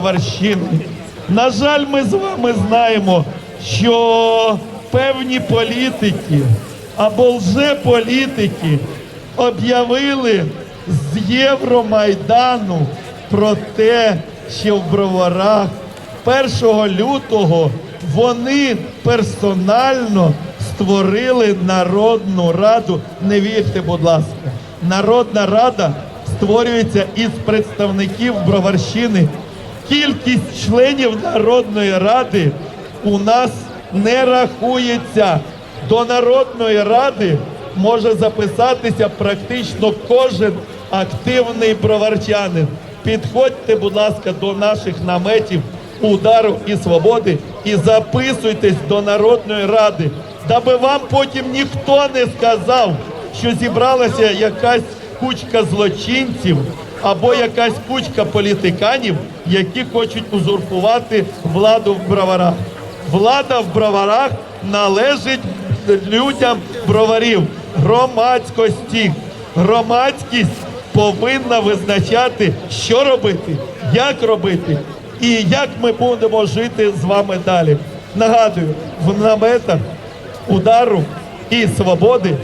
Броварщини. На жаль, ми з вами знаємо, що певні політики або лжеполітики об'явили з Євромайдану про те, що в броварах 1 лютого вони персонально створили Народну Раду. Не вірте, будь ласка, Народна Рада створюється із представників Броварщини. Кількість членів Народної Ради у нас не рахується. До Народної Ради може записатися практично кожен активний броварчанин. Підходьте, будь ласка, до наших наметів удару і свободи і записуйтесь до Народної Ради, даби вам потім ніхто не сказав, що зібралася якась кучка злочинців або якась кучка політиканів, які хочуть узурпувати владу в броварах. Влада в броварах належить людям броварів, громадськості. Громадськість повинна визначати, що робити, як робити і як ми будемо жити з вами далі. Нагадую, в наметах удару і свободи